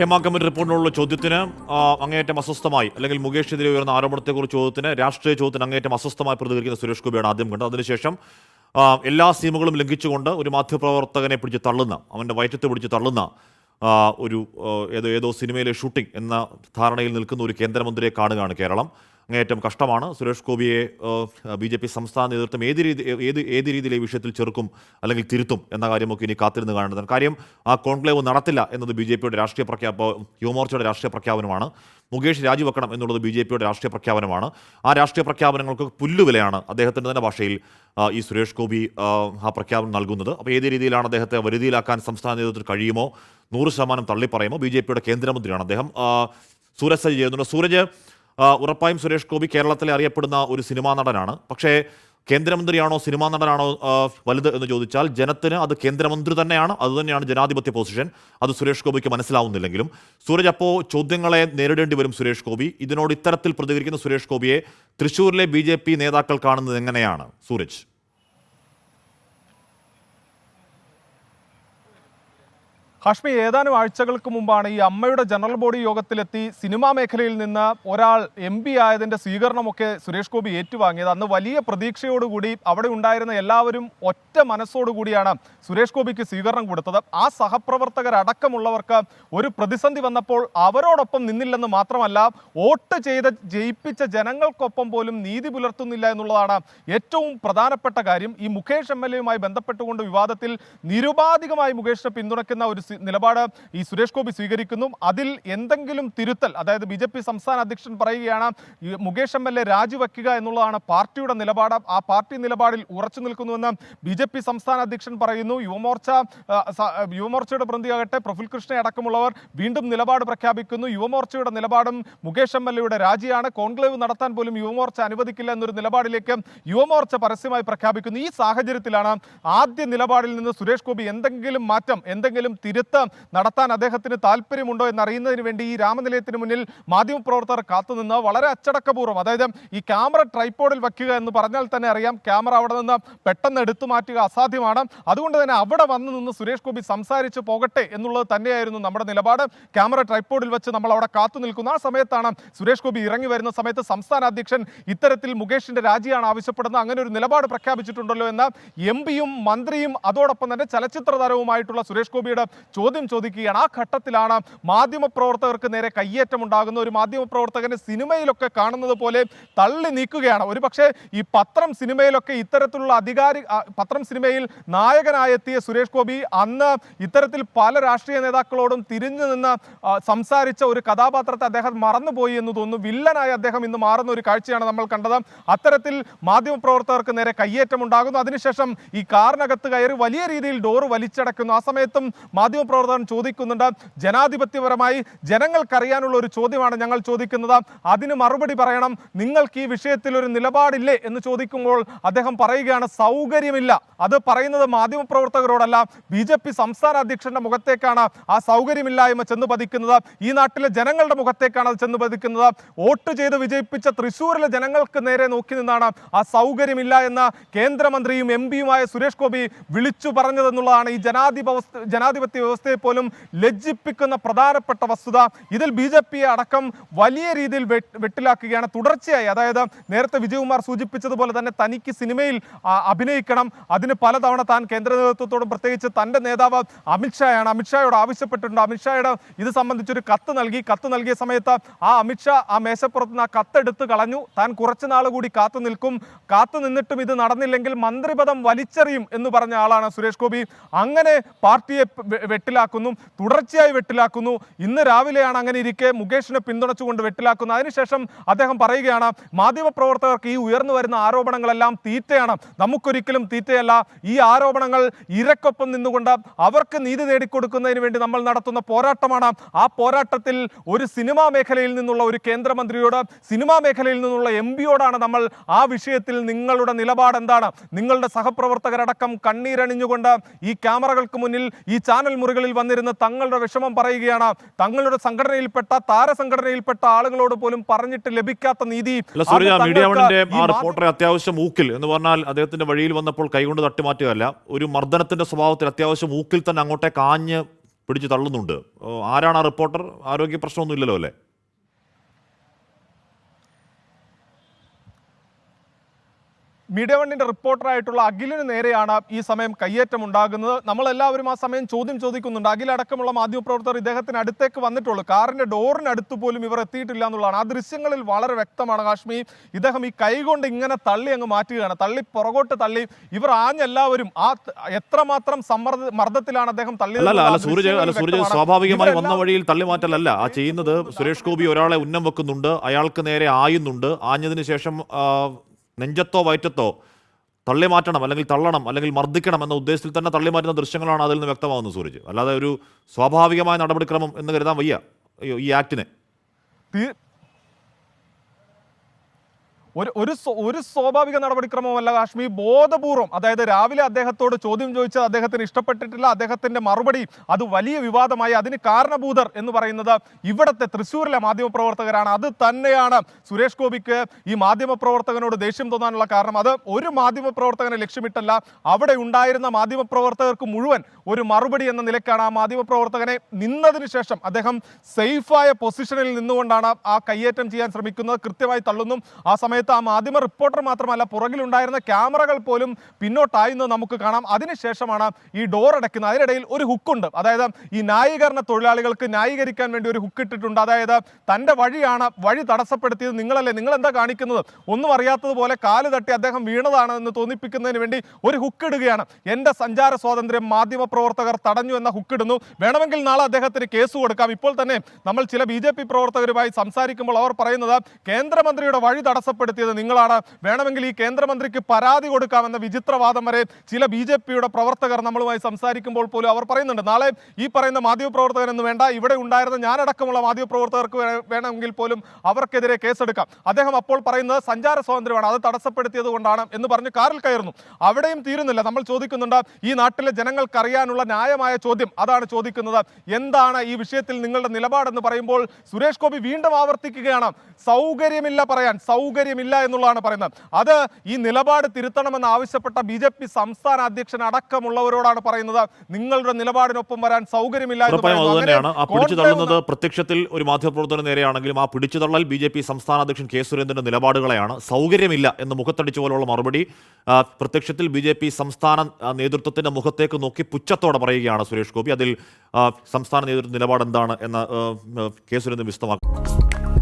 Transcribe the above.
Hema committee റിപ്പോർട്ടിനുള്ള ചോദ്യത്തിന് അങ്ങേയറ്റം അസ്വസ്ഥമായി അല്ലെങ്കിൽ മുകേഷിനെതിരെ ഉയർന്ന ആരോപണത്തെക്കുറിച്ച് ചോദ്യത്തിന് രാഷ്ട്രീയ ചോദ്യത്തിന് അങ്ങേയറ്റം അസ്വസ്ഥമായി പ്രതികരിക്കുന്ന സുരേഷ് ഗോപിയാണ് ആദ്യം കണ്ടത്. അതിനുശേഷം എല്ലാ സീമുകളും ലംഘിച്ചുകൊണ്ട് ഒരു മാധ്യമപ്രവർത്തകനെ പിടിച്ച് തള്ളുന്ന അവന്റെ വയറ്റത്തെ പിടിച്ച് തള്ളുന്ന ഒരു ഏതോ ഏതോ സിനിമയിലെ ഷൂട്ടിംഗ് എന്ന ധാരണയിൽ നിൽക്കുന്ന ഒരു കേന്ദ്രമന്ത്രിയെ കാണുകയാണ് കേരളം. അങ്ങേയറ്റം കഷ്ടമാണ്. സുരേഷ് ഗോപിയെ ബി ജെ പി സംസ്ഥാന നേതൃത്വം ഏത് രീതി ഏത് ഏത് രീതിയിൽ ഈ വിഷയത്തിൽ ചെറുക്കും അല്ലെങ്കിൽ തിരുത്തും എന്ന കാര്യമൊക്കെ ഇനി കാത്തിരുന്ന് കാണേണ്ടതാണ്. കാര്യം ആ കോൺക്ലേവ് നടത്തില്ല എന്നത് ബി ജെ പിയുടെ രാഷ്ട്രീയ പ്രഖ്യാപ യുവമോർച്ചയുടെ രാഷ്ട്രീയ പ്രഖ്യാപനമാണ്. മുകേഷ് രാജിവെക്കണം എന്നുള്ളത് ബി ജെ പിയുടെ രാഷ്ട്രീയ പ്രഖ്യാപനമാണ്. ആ രാഷ്ട്രീയ പ്രഖ്യാപനങ്ങൾക്ക് പുല്ലുവിലയാണ് അദ്ദേഹത്തിന്റെ തന്നെ ഭാഷയിൽ ഈ സുരേഷ് ഗോപി ആ, പ്രഖ്യാപനം നൽകുന്നത്. അപ്പോൾ ഏത് രീതിയിലാണ് അദ്ദേഹത്തെ വരുതിയിലാക്കാൻ സംസ്ഥാന നേതൃത്വത്തിൽ കഴിയുമോ? നൂറ് ശതമാനം തള്ളിപ്പറയുമോ? ബി ജെ പിയുടെ കേന്ദ്രമന്ത്രിയാണ് അദ്ദേഹം. സൂരജ് സജി ചെയ്യുന്നുണ്ട്. സൂരജ് ഉറപ്പായും സുരേഷ് ഗോപി കേരളത്തിലെ അറിയപ്പെടുന്ന ഒരു സിനിമാ നടനാണ്. പക്ഷേ കേന്ദ്രമന്ത്രിയാണോ സിനിമാ നടനാണോ വലുത് എന്ന് ചോദിച്ചാൽ ജനത്തിന് അത് കേന്ദ്രമന്ത്രി തന്നെയാണ് അതുതന്നെയാണ് ജനാധിപത്യ പൊസിഷൻ. അത് സുരേഷ് ഗോപിക്ക് മനസ്സിലാവുന്നില്ലെങ്കിലും. സൂരജ് അപ്പോൾ ചോദ്യങ്ങളെ നേരിടേണ്ടി വരും സുരേഷ് ഗോപി. ഇതിനോട് ഇത്തരത്തിൽ പ്രതികരിക്കുന്ന സുരേഷ് ഗോപിയെ തൃശ്ശൂരിലെ ബി നേതാക്കൾ കാണുന്നത് എങ്ങനെയാണ്? സൂരജ്. ഹാഷ്മി ഏതാനും ആഴ്ചകൾക്ക് മുമ്പാണ് ഈ അമ്മയുടെ ജനറൽ ബോഡി യോഗത്തിലെത്തി സിനിമാ മേഖലയിൽ നിന്ന് ഒരാൾ എം പി ആയതിന്റെ സ്വീകരണമൊക്കെ സുരേഷ് ഗോപി ഏറ്റുവാങ്ങിയത്. അന്ന് വലിയ പ്രതീക്ഷയോടുകൂടി അവിടെ ഉണ്ടായിരുന്ന എല്ലാവരും ഒറ്റ മനസ്സോടുകൂടിയാണ് സുരേഷ് ഗോപിക്ക് സ്വീകരണം കൊടുത്തത്. ആ സഹപ്രവർത്തകരടക്കമുള്ളവർക്ക് ഒരു പ്രതിസന്ധി വന്നപ്പോൾ അവരോടൊപ്പം നിന്നില്ലെന്ന് മാത്രമല്ല വോട്ട് ചെയ്ത് ജയിപ്പിച്ച ജനങ്ങൾക്കൊപ്പം പോലും നീതി പുലർത്തുന്നില്ല എന്നുള്ളതാണ് ഏറ്റവും പ്രധാനപ്പെട്ട കാര്യം. ഈ മുകേഷ് എം എൽ എയുമായി ബന്ധപ്പെട്ടുകൊണ്ട് വിവാദത്തിൽ നിരുപാധികമായി മുകേഷിനെ പിന്തുണയ്ക്കുന്ന ഒരു നിലപാട് ഈ സുരേഷ് ഗോപി സ്വീകരിക്കുന്നു. അതിൽ എന്തെങ്കിലും തിരുത്തൽ അതായത് ബി സംസ്ഥാന അധ്യക്ഷൻ പറയുകയാണ് മുകേഷ് എം എൽ എ രാജിവെക്കുക എന്നുള്ളതാണ് പാർട്ടിയുടെ നിലപാട്. ആ പാർട്ടി നിലപാടിൽ ഉറച്ചു നിൽക്കുന്നുവെന്ന് ബി ജെ പി സംസ്ഥാന അധ്യക്ഷൻ പറയുന്നു. യുവമോർച്ച യുവമോർച്ചയുടെ പ്രതിയാകട്ടെ പ്രഫുൽ കൃഷ്ണ അടക്കമുള്ളവർ വീണ്ടും നിലപാട് പ്രഖ്യാപിക്കുന്നു. യുവമോർച്ചയുടെ നിലപാടും മുകേഷ് എം എൽ എയുടെ രാജിയാണ്. കോൺക്ലേവ് നടത്താൻ പോലും യുവമോർച്ച അനുവദിക്കില്ല എന്നൊരു നിലപാടിലേക്ക് യുവമോർച്ച പരസ്യമായി പ്രഖ്യാപിക്കുന്നു. ഈ സാഹചര്യത്തിലാണ് ആദ്യ നിലപാടിൽ നിന്ന് സുരേഷ് ഗോപി എന്തെങ്കിലും മാറ്റം എന്തെങ്കിലും തിരുത്ത് നടത്താൻ അദ്ദേഹത്തിന് താല്പര്യമുണ്ടോ എന്നറിയുന്നതിന് വേണ്ടി ഈ രാമനിലയത്തിന് മുന്നിൽ മാധ്യമപ്രവർത്തകർ കാത്തുനിന്ന് വളരെ അച്ചടക്കപൂർവം അതായത് ഈ ക്യാമറ ട്രൈപ്പോഡിൽ വയ്ക്കുക എന്ന് പറഞ്ഞാൽ തന്നെ അറിയാം ക്യാമറ അവിടെ നിന്ന് പെട്ടെന്ന് എടുത്തു മാറ്റുക അസാധ്യമാണ്. അതുകൊണ്ട് തന്നെ അവിടെ വന്ന് നിന്ന് സുരേഷ് ഗോപി സംസാരിച്ച് പോകട്ടെ എന്നുള്ളത് തന്നെയായിരുന്നു നമ്മുടെ നിലപാട്. ക്യാമറ ട്രൈപ്പോഡിൽ വെച്ച് നമ്മൾ അവിടെ കാത്തു നിൽക്കുന്ന. ആ സമയത്താണ് സുരേഷ് ഗോപി ഇറങ്ങി വരുന്ന സമയത്ത് സംസ്ഥാന അധ്യക്ഷൻ ഇത്തരത്തിൽ മുകേഷിന്റെ രാജിയാണ് ആവശ്യപ്പെടുന്നത്. അങ്ങനെ ഒരു നിലപാട് പ്രഖ്യാപിച്ചിട്ടുണ്ടല്ലോ എന്ന് എം പിയും മന്ത്രിയും അതോടൊപ്പം തന്നെ ചലച്ചിത്ര താരവുമായിട്ടുള്ള സുരേഷ് ഗോപിയുടെ ചോദ്യം ചോദിക്കുകയാണ്. ആ ഘട്ടത്തിലാണ് മാധ്യമപ്രവർത്തകർക്ക് നേരെ കയ്യേറ്റം ഉണ്ടാകുന്ന ഒരു മാധ്യമപ്രവർത്തകനെ സിനിമയിലൊക്കെ കാണുന്നത് പോലെ തള്ളി നീക്കുകയാണ്. ഒരു പക്ഷേ ഈ പത്രം സിനിമയിലൊക്കെ ഇത്തരത്തിലുള്ള അധികാരി പത്രം സിനിമയിൽ നായകനായെത്തിയ സുരേഷ് ഗോപി അന്ന് ഇത്തരത്തിൽ പല രാഷ്ട്രീയ നേതാക്കളോടും തിരിഞ്ഞു നിന്ന് സംസാരിച്ച ഒരു കഥാപാത്രത്തെ അദ്ദേഹം മറന്നുപോയി എന്ന് തോന്നുന്നു. വില്ലനായി അദ്ദേഹം ഇന്ന് മാറുന്ന ഒരു കാഴ്ചയാണ് നമ്മൾ കണ്ടത്. അത്തരത്തിൽ മാധ്യമപ്രവർത്തകർക്ക് നേരെ കയ്യേറ്റം ഉണ്ടാകുന്നു അതിനുശേഷം ഈ കാറിനകത്ത് കയറി വലിയ രീതിയിൽ ഡോറ് വലിച്ചടക്കുന്നു ആ സമയത്തും മാധ്യമപ്രവർത്തകൻ ചോദിക്കുന്നുണ്ട്. ജനാധിപത്യപരമായി ജനങ്ങൾക്കറിയാനുള്ള ഒരു ചോദ്യമാണ് ഞങ്ങൾ ചോദിക്കുന്നത്. അതിന് മറുപടി പറയണം. നിങ്ങൾക്ക് ഈ വിഷയത്തിൽ ഒരു നിലപാടില്ലേ എന്ന് ചോദിക്കുമ്പോൾ അദ്ദേഹം പറയുകയാണ് സൗകര്യമില്ല. അത് പറയുന്നത് മാധ്യമപ്രവർത്തകരോടല്ല. ബി ജെ പി സംസ്ഥാന അധ്യക്ഷന്റെ മുഖത്തേക്കാണ് ആ സൗകര്യമില്ലായ്മ ചെന്ന് പതിക്കുന്നത്. ഈ നാട്ടിലെ ജനങ്ങളുടെ മുഖത്തേക്കാണ് അത് ചെന്ന് പതിക്കുന്നത്. വോട്ട് ചെയ്ത് വിജയിപ്പിച്ച തൃശ്ശൂരിലെ ജനങ്ങൾക്ക് നേരെ നോക്കി നിന്നാണ് ആ സൗകര്യമില്ല എന്ന കേന്ദ്രമന്ത്രിയും എം പിയുമായ സുരേഷ് ഗോപി വിളിച്ചു പറഞ്ഞതെന്നുള്ളതാണ് ഈ ജനാധിപ ജനാധിപത്യ വ്യവസ്ഥയെ പോലും ലജ്ജിപ്പിക്കുന്ന പ്രധാനപ്പെട്ട വസ്തുത ഇതിൽ ബി ജെ പിയെ അടക്കം വലിയ രീതിയിൽ വെട്ടിലാക്കുകയാണ്. തുടർച്ചയായി അതായത് നേരത്തെ വിജയകുമാർ സൂചിപ്പിച്ചതുപോലെ തന്നെ തനിക്ക് സിനിമയിൽ അഭിനയിക്കണം. അതിന് പലതവണ താൻ കേന്ദ്ര നേതൃത്വത്തോടും പ്രത്യേകിച്ച് തന്റെ നേതാവ് അമിത്ഷായാണ് അമിത്ഷായോട് ആവശ്യപ്പെട്ടിട്ടുണ്ട്. അമിത്ഷായുടെ ഇത് സംബന്ധിച്ചൊരു കത്ത് നൽകി. കത്ത് നൽകിയ സമയത്ത് ആ അമിത്ഷാ ആ മേശപ്പുറത്ത് നിന്ന് ആ കത്തെടുത്ത് കളഞ്ഞു. താൻ കുറച്ച് നാൾ കൂടി കാത്തു നിൽക്കും. കാത്തു നിന്നിട്ടും ഇത് നടന്നില്ലെങ്കിൽ മന്ത്രിപദം വലിച്ചെറിയും എന്ന് പറഞ്ഞ ആളാണ് സുരേഷ് ഗോപി. അങ്ങനെ പാർട്ടിയെ വെട്ടിലാക്കുന്നു തുടർച്ചയായി വെട്ടിലാക്കുന്നു. ഇന്ന് രാവിലെയാണ് അങ്ങനെ ഇരിക്കെ മുകേഷിനെ പിന്തുണച്ചുകൊണ്ട് വെട്ടിലാക്കുന്നു അതിനുശേഷം അദ്ദേഹം പറയുകയാണ് മാധ്യമപ്രവർത്തകർക്ക് ഈ ഉയർന്നു വരുന്ന ആരോപണങ്ങളെല്ലാം തീറ്റയാണ്. നമുക്കൊരിക്കലും തീറ്റയല്ല. ഈ ആരോപണങ്ങൾ ഇരക്കൊപ്പം നിന്നുകൊണ്ട് അവർക്ക് നീതി നേടിക്കൊടുക്കുന്നതിന് വേണ്ടി നമ്മൾ നടത്തുന്ന പോരാട്ടമാണ്. ആ പോരാട്ടത്തിൽ ഒരു സിനിമാ മേഖലയിൽ നിന്നുള്ള ഒരു കേന്ദ്രമന്ത്രിയോട് സിനിമാ മേഖലയിൽ നിന്നുള്ള എം പിയോടാണ് നമ്മൾ ആ വിഷയത്തിൽ നിങ്ങളുടെ നിലപാട് എന്താണ്? നിങ്ങളുടെ സഹപ്രവർത്തകരടക്കം കണ്ണീരണിഞ്ഞുകൊണ്ട് ഈ ക്യാമറകൾക്ക് മുന്നിൽ ഈ ചാനൽ മുറികളിൽ വന്നിരുന്ന് തങ്ങളുടെ വിഷമം പറയുകയാണ്. തങ്ങളുടെ സംഘടനയിൽപ്പെട്ട താരസംഘടനയിൽപ്പെട്ട ആളുകളോട് പോലും പറഞ്ഞിട്ട് ലഭിക്കാത്ത നീതി. റിപ്പോർട്ടറെ അത്യാവശ്യം മൂക്കിൽ എന്ന് പറഞ്ഞാൽ അദ്ദേഹത്തിന്റെ വഴിയിൽ വന്നപ്പോൾ കൈകൊണ്ട് തട്ടിമാറ്റുകയല്ല ഒരു മർദ്ദനത്തിന്റെ സ്വഭാവത്തിൽ അത്യാവശ്യം മൂക്കിൽ തന്നെ അങ്ങോട്ടേക്ക് ആഞ്ഞ് പിടിച്ചു തള്ളുന്നുണ്ട്. ആരാണ് ആ റിപ്പോർട്ടർ? ആരോഗ്യ പ്രശ്നമൊന്നും ഇല്ലല്ലോ അല്ലേ? മീഡിയ വണ്ണിന്റെ റിപ്പോർട്ടറായിട്ടുള്ള അഖിലിന് നേരെയാണ് ഈ സമയം കയ്യേറ്റം ഉണ്ടാകുന്നത് നമ്മളെല്ലാവരും ആ സമയം ചോദ്യം ചോദിക്കുന്നുണ്ട്. അഖിലടക്കമുള്ള മാധ്യമപ്രവർത്തകർ ഇദ്ദേഹത്തിന് അടുത്തേക്ക് വന്നിട്ടുള്ളൂ. കാറിന്റെ ഡോറിനടുത്ത് പോലും ഇവർ എത്തിയിട്ടില്ല എന്നുള്ളതാണ്. ആ ദൃശ്യങ്ങളിൽ വളരെ വ്യക്തമാണ് കാശ്മി. ഇദ്ദേഹം ഈ കൈകൊണ്ട് ഇങ്ങനെ തള്ളി അങ്ങ് മാറ്റുകയാണ്. തള്ളി പുറകോട്ട് തള്ളി ഇവർ ആഞ്ഞെല്ലാവരും ആ എത്രമാത്രം സമ്മർദ്ദ മർദ്ദത്തിലാണ് അദ്ദേഹം തള്ളി. സ്വാഭാവികമായി വന്ന വഴിയിൽ തള്ളി മാറ്റലല്ല. ആ ചെയ്യുന്നത് സുരേഷ് ഗോപി ഒരാളെ ഉന്നം വെക്കുന്നുണ്ട്. അയാൾക്ക് നേരെ ആയുന്നുണ്ട്. ആഞ്ഞതിന് ശേഷം നെഞ്ചത്തോ വയറ്റത്തോ തള്ളി മാറ്റണം അല്ലെങ്കിൽ തള്ളണം അല്ലെങ്കിൽ മർദ്ദിക്കണം എന്ന ഉദ്ദേശത്തിൽ തന്നെ തള്ളിമാറ്റുന്ന ദൃശ്യങ്ങളാണ് അതിൽ നിന്ന് വ്യക്തമാകുന്നത് സൂരജ്. അല്ലാതെ ഒരു സ്വാഭാവികമായ നടപടിക്രമം എന്ന് കരുതാൻ വയ്യ ഈ ആക്ടിനെ. ഒരു ഒരു ഒരു സ്വാഭാവിക നടപടിക്രമമല്ല കാശ്മീർ ബോധപൂർവം. അതായത് രാവിലെ അദ്ദേഹത്തോട് ചോദ്യം ചോദിച്ചത് അദ്ദേഹത്തിന് ഇഷ്ടപ്പെട്ടിട്ടില്ല അദ്ദേഹത്തിന്റെ മറുപടി അത് വലിയ വിവാദമായി അതിന് കാരണഭൂതർ എന്ന് പറയുന്നത് ഇവിടത്തെ തൃശ്ശൂരിലെ മാധ്യമപ്രവർത്തകരാണ്. അത് തന്നെയാണ് സുരേഷ് ഗോപിക്ക് ഈ മാധ്യമപ്രവർത്തകനോട് ദേഷ്യം തോന്നാനുള്ള കാരണം. അത് ഒരു മാധ്യമപ്രവർത്തകനെ ലക്ഷ്യമിട്ടല്ല അവിടെ ഉണ്ടായിരുന്ന മാധ്യമപ്രവർത്തകർക്ക് മുഴുവൻ ഒരു മറുപടി എന്ന നിലയ്ക്കാണ് ആ മാധ്യമപ്രവർത്തകനെ നിന്നതിന് ശേഷം അദ്ദേഹം സേഫായ പൊസിഷനിൽ നിന്നുകൊണ്ടാണ് ആ കയ്യേറ്റം ചെയ്യാൻ ശ്രമിക്കുന്നത്. കൃത്യമായി തള്ളുന്നു. ആ സമയത്ത് ആ മാധ്യമ റിപ്പോർട്ടർ മാത്രമല്ല പുറകിലുണ്ടായിരുന്ന ക്യാമറകൾ പോലും പിന്നോട്ടായുന്നത് നമുക്ക് കാണാം. അതിനുശേഷമാണ് ഈ ഡോർ അടയ്ക്കുന്നത്. അതിനിടയിൽ ഒരു ഹുക്കുണ്ട്. അതായത് ഈ ന്യായീകരണ തൊഴിലാളികൾക്ക് ന്യായീകരിക്കാൻ വേണ്ടി ഒരു ഹുക്ക് ഇട്ടിട്ടുണ്ട്. അതായത് തന്റെ വഴിയാണ് വഴി തടസ്സപ്പെടുത്തിയത് നിങ്ങളല്ലേ? നിങ്ങൾ എന്താ കാണിക്കുന്നത്? ഒന്നും അറിയാത്തതുപോലെ കാൽ തട്ടി അദ്ദേഹം വീണതാണ് എന്ന് തോന്നിപ്പിക്കുന്നതിന് വേണ്ടി ഒരു ഹുക്ക് ഇടുകയാണ്. എന്റെ സഞ്ചാര സ്വാതന്ത്ര്യം മാധ്യമ പ്രവർത്തകർ തടഞ്ഞു എന്ന ഹുക്ക് ഇടുന്നു. വേണമെങ്കിൽ നാളെ അദ്ദേഹത്തിന് കേസ് കൊടുക്കാം. ഇപ്പോൾ തന്നെ നമ്മൾ ചില ബി പ്രവർത്തകരുമായി സംസാരിക്കുമ്പോൾ അവർ പറയുന്നത് കേന്ദ്രമന്ത്രിയുടെ വഴി തടസ്സപ്പെടുത്തിയത് നിങ്ങളാണ്. വേണമെങ്കിൽ ഈ കേന്ദ്രമന്ത്രിക്ക് പരാതി കൊടുക്കാമെന്ന വിചിത്രവാദം വരെ ചില ബി ജെ പിയുടെ പ്രവർത്തകർ നമ്മളുമായി സംസാരിക്കുമ്പോൾ പോലും അവർ പറയുന്നുണ്ട്. നാളെ ഈ പറയുന്ന മാധ്യമപ്രവർത്തകരെന്ന് വേണ്ട ഇവിടെ ഉണ്ടായിരുന്ന ഞാനടക്കമുള്ള മാധ്യമപ്രവർത്തകർക്ക് വേണമെങ്കിൽ പോലും അവർക്കെതിരെ കേസെടുക്കാം. അദ്ദേഹം അപ്പോൾ പറയുന്നത് സഞ്ചാര സ്വാതന്ത്ര്യമാണ് അത് തടസ്സപ്പെടുത്തിയത് കൊണ്ടാണ് എന്ന് പറഞ്ഞ് കാറിൽ കയറുന്നു. അവിടെയും തീരുന്നില്ല. നമ്മൾ ചോദിക്കുന്നുണ്ട് ഈ നാട്ടിലെ ജനങ്ങൾക്ക് അറിയാനുള്ള ന്യായമായ ചോദ്യം അതാണ് ചോദിക്കുന്നത്. എന്താണ് ഈ വിഷയത്തിൽ നിങ്ങളുടെ നിലപാടെന്ന് പറയുമ്പോൾ സുരേഷ് ഗോപി വീണ്ടും ആവർത്തിക്കുകയാണ്. സൗകര്യമില്ല പറയാൻ സൗകര്യമില്ല എന്നുള്ളതാണ് പറയുന്നത്. അത് ഈ നിലപാട് തിരുത്തണമെന്ന് ആവശ്യപ്പെട്ട ബി ജെ പി സംസ്ഥാന അധ്യക്ഷൻ അടക്കമുള്ളവരോടാണ് പറയുന്നത്. നിങ്ങളുടെ നിലപാടിനൊപ്പം വരാൻ സൗകര്യമില്ല എന്ന് ഉറപ്പായും അത് പറയുന്നു. തന്നെയാണ് ആ അങ്ങനെ പിടിച്ചു തള്ളുന്നത് പ്രത്യക്ഷത്തിൽ ഒരു മാധ്യമപ്രവർത്തകന് നേരെയാണെങ്കിലും ആ പിടിച്ചു തള്ളൽ ബി ജെ പി സംസ്ഥാന അധ്യക്ഷൻ കെ സുരേന്ദ്രന്റെ നിലപാടുകളെയാണ്. സൗകര്യമില്ല എന്ന് മുഖത്തടിച്ച പോലുള്ള മറുപടി പ്രത്യക്ഷത്തിൽ ബി ജെ പി സംസ്ഥാന നേതൃത്വത്തിന്റെ മുഖത്തേക്ക് നോക്കി പുച്ഛത്തോടെ പറയുകയാണ് സുരേഷ് ഗോപി. അതിൽ സംസ്ഥാന നേതൃത്വ നിലപാട് എന്താണ് എന്ന് കെ സുരേന്ദ്രൻ വിശദമാക്കും